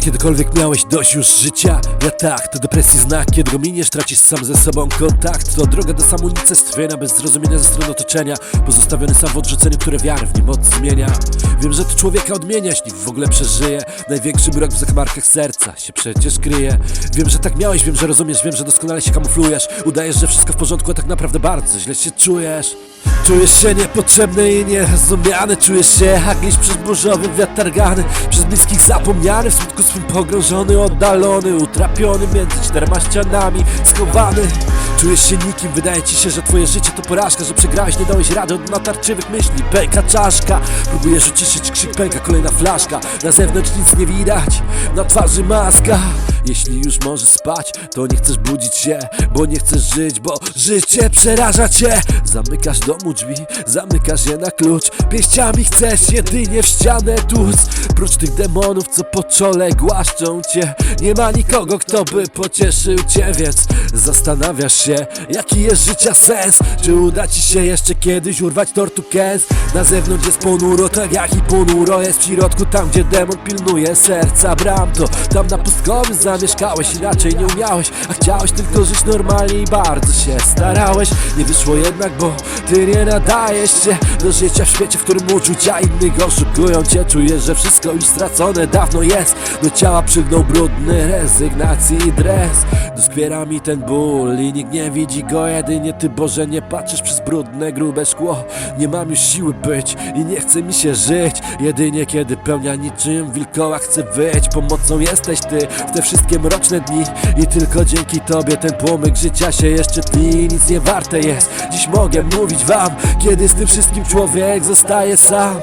Kiedykolwiek miałeś dość już życia? Ja tak, to depresji znak. Kiedy go miniesz, tracisz sam ze sobą kontakt. To droga do samonicestwienia Bez zrozumienia ze strony otoczenia. Pozostawiony sam w odrzuceniu, które wiarę w nim moc zmienia Wiem, że to człowieka odmienia, jeśli w ogóle przeżyje. Największy mrok w zakamarkach serca się przecież kryje. Wiem, że tak miałeś, wiem, że rozumiesz Wiem, że doskonale się kamuflujesz. Udajesz, że wszystko w porządku, a tak naprawdę bardzo źle się czujesz. Czujesz się niepotrzebny i nierozumiany Czujesz się jak przez burzowy wiatr targany Przez bliskich zapomniany, w smutku swym pogrążony Oddalony, utrapiony między czterema ścianami Schowany. Czujesz się nikim, wydaje ci się, że twoje życie to porażka Że przegrałeś, nie dałeś rady od natarczywych myśli. Pęka czaszka, próbujesz uciszyć krzyk, pęka kolejna flaszka. Na zewnątrz nic nie widać, na twarzy maska Jeśli już możesz spać, to nie chcesz budzić się Bo nie chcesz żyć, bo życie przeraża cię. Zamykasz domu drzwi, zamykasz je na klucz. Pięściami chcesz jedynie w ścianę tłuc. Prócz tych demonów, co po czole głaszczą cię Nie ma nikogo, kto by pocieszył cię. Więc zastanawiasz się, jaki jest życia sens? Czy uda ci się jeszcze kiedyś urwać tortu kęs? Na zewnątrz jest ponuro, tak jak i ponuro Jest w środku, tam gdzie demon pilnuje serca. Bram To tam na pustkowiu zamieszkałeś, inaczej nie umiałeś A chciałeś tylko żyć normalnie i bardzo się starałeś. Nie wyszło jednak, bo ty nie nadajesz się Do życia w świecie, w którym uczucia innych oszukują cię. Czujesz, że wszystko już stracone dawno jest. Do ciała przygnął brudny rezygnacji i dres Doskwiera mi ten ból i nikt nie widzi go. Jedynie ty Boże nie patrzysz przez brudne, grube szkło. Nie mam już siły być i nie chce mi się żyć. Jedynie kiedy pełnia niczym wilkoła chcę wyć Pomocą jesteś ty w te wszystkie mroczne dni I tylko dzięki tobie ten płomyk życia się jeszcze tli Nic nie warte jest, dziś mogę mówić wam Kiedy z tym wszystkim człowiek zostaje sam.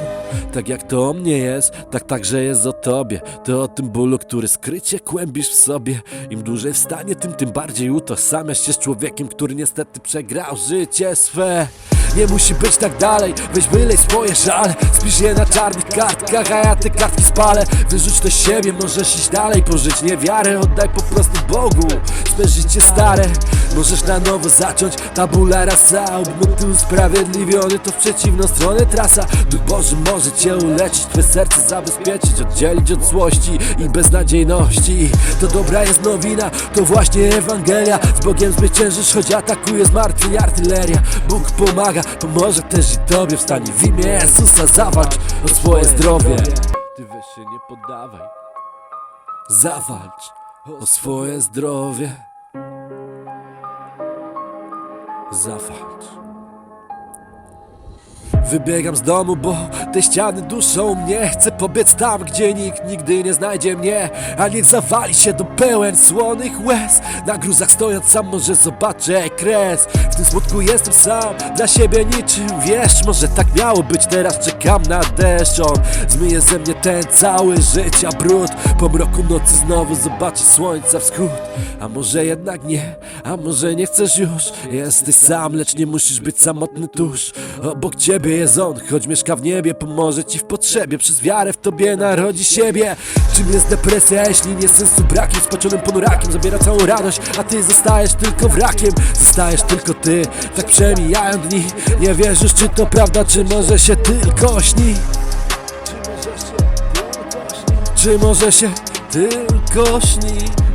Tak jak to o mnie jest, tak także jest o tobie. To o tym bólu, który skrycie kłębisz w sobie. Im dłużej wstanie, tym tym bardziej utożsamiasz się z człowiekiem, który niestety przegrał życie swe nie musi być tak dalej, weź wylej swoje żale. Spisz je na czarnych kartkach, a ja te kartki spalę. Wyrzuć to siebie, możesz iść dalej, pożyć niewiarę. Oddaj po prostu Bogu. Swe życie stare Możesz na nowo zacząć, tabula rasa Obmyty, ty usprawiedliwiony, to w przeciwną stronę trasa. Duch Boży może cię uleczyć, twe serce zabezpieczyć Oddzielić od złości i beznadziejności. To dobra jest nowina, to właśnie Ewangelia. Z Bogiem zwyciężysz, choć atakuje zmartwień artyleria. Bóg pomaga, pomoże też i tobie. Wstań w imię Jezusa, zawalcz o swoje zdrowie. Ty weź się nie poddawaj. Zawalcz o swoje zdrowie Zawalcz Wybiegam z domu, bo te ściany duszą mnie. Chcę pobiec tam, gdzie nikt nigdy nie znajdzie mnie. A niech zawali się do pełen słonych łez. Na gruzach stojąc sam może zobaczę kres. W tym smutku jestem sam, dla siebie niczym. Wiesz Może tak miało być, teraz czekam na deszcz. On zmyje ze mnie ten cały życia brud Po mroku nocy znowu zobaczę słońca wschód. A może jednak nie, a może nie chcesz już? Jesteś sam, lecz nie musisz być samotny tuż. Obok ciebie jest on, choć mieszka w niebie Pomoże ci w potrzebie, przez wiarę w tobie narodzi siebie. Czym jest depresja, jeśli nie sensu brakiem? Spaczonym ponurakiem zabiera całą radość A ty zostajesz tylko wrakiem, zostajesz tylko ty Tak przemijają dni, nie wierzysz czy to prawda Czy może się tylko śni? Czy może się tylko śni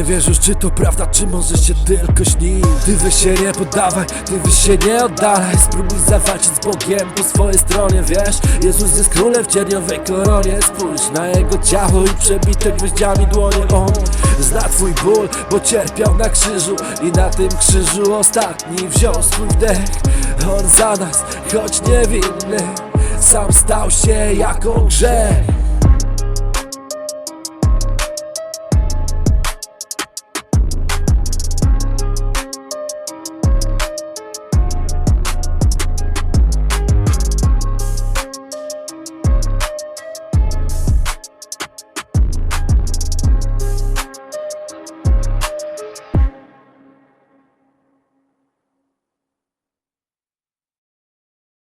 Nie wierzysz, czy to prawda, czy może się tylko śni Ty weź się nie poddawaj, ty weź się nie oddalaj. Spróbuj zawalczyć z Bogiem po swojej stronie, wiesz? Jezus jest królem w cierniowej koronie. Spójrz na jego ciało i przebite gwoździami dłonie. On zna twój ból, bo cierpiał na krzyżu I na tym krzyżu ostatni wziął swój wdech. On za nas, choć niewinny Sam stał się jako grzech